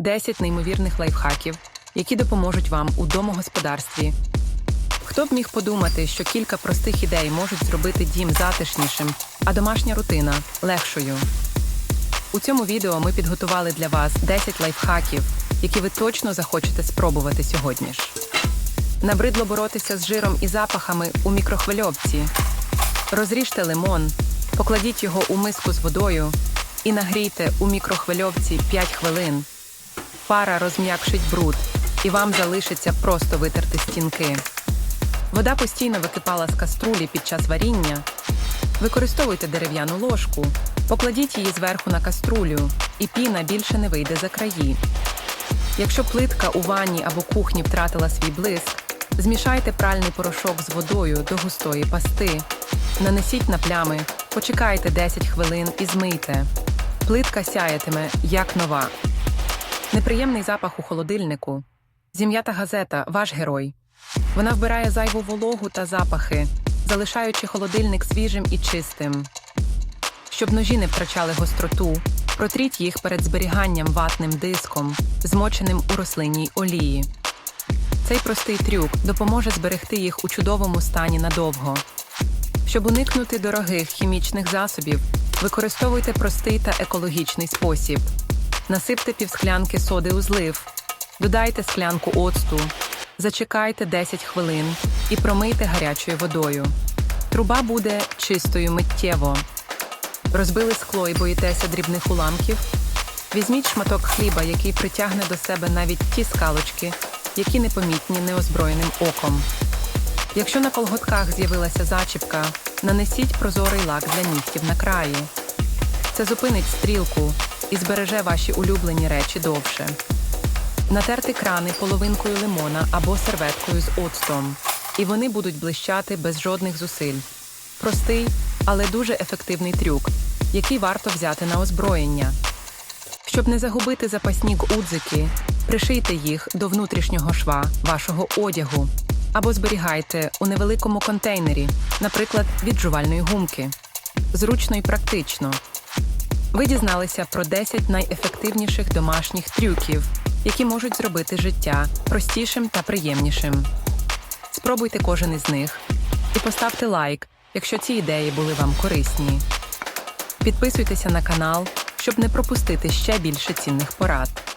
10 неймовірних лайфхаків, які допоможуть вам у домогосподарстві. Хто б міг подумати, що кілька простих ідей можуть зробити дім затишнішим, а домашня рутина легшою. У цьому відео ми підготували для вас 10 лайфхаків, які ви точно захочете спробувати сьогодні ж. Набридло боротися з жиром і запахами у мікрохвильовці. Розріжте лимон, покладіть його у миску з водою і нагрійте у мікрохвильовці 5 хвилин. Пара розм'якшить бруд, і вам залишиться просто витерти стінки. Вода постійно википала з каструлі під час варіння. Використовуйте дерев'яну ложку, покладіть її зверху на каструлю, і піна більше не вийде за краї. Якщо плитка у ванні або кухні втратила свій блиск, змішайте пральний порошок з водою до густої пасти. Нанесіть на плями, почекайте 10 хвилин і змийте. Плитка сяятиме, як нова. Неприємний запах у холодильнику. Зім'ята газета ваш герой. Вона вбирає зайву вологу та запахи, залишаючи холодильник свіжим і чистим. Щоб ножі не втрачали гостроту, протріть їх перед зберіганням ватним диском, змоченим у рослинній олії. Цей простий трюк допоможе зберегти їх у чудовому стані надовго. Щоб уникнути дорогих хімічних засобів, використовуйте простий та екологічний спосіб. Насипте півсклянки соди у злив, додайте склянку оцту, зачекайте 10 хвилин і промийте гарячою водою. Труба буде чистою миттєво. Розбили скло і боїтеся дрібних уламків? Візьміть шматок хліба, який притягне до себе навіть ті скалочки, які непомітні неозброєним оком. Якщо на колготках з'явилася зачіпка, нанесіть прозорий лак для нігтів на краї. Це зупинить стрілку і збереже ваші улюблені речі довше. Натерти крани половинкою лимона або серветкою з оцтом, і вони будуть блищати без жодних зусиль. Простий, але дуже ефективний трюк, який варто взяти на озброєння. Щоб не загубити запасні гудзики, пришийте їх до внутрішнього шва вашого одягу або зберігайте у невеликому контейнері, наприклад, від жувальної гумки. Зручно і практично. Ви дізналися про 10 найефективніших домашніх трюків, які можуть зробити життя простішим та приємнішим. Спробуйте кожен із них і поставте лайк, якщо ці ідеї були вам корисні. Підписуйтеся на канал, щоб не пропустити ще більше цінних порад.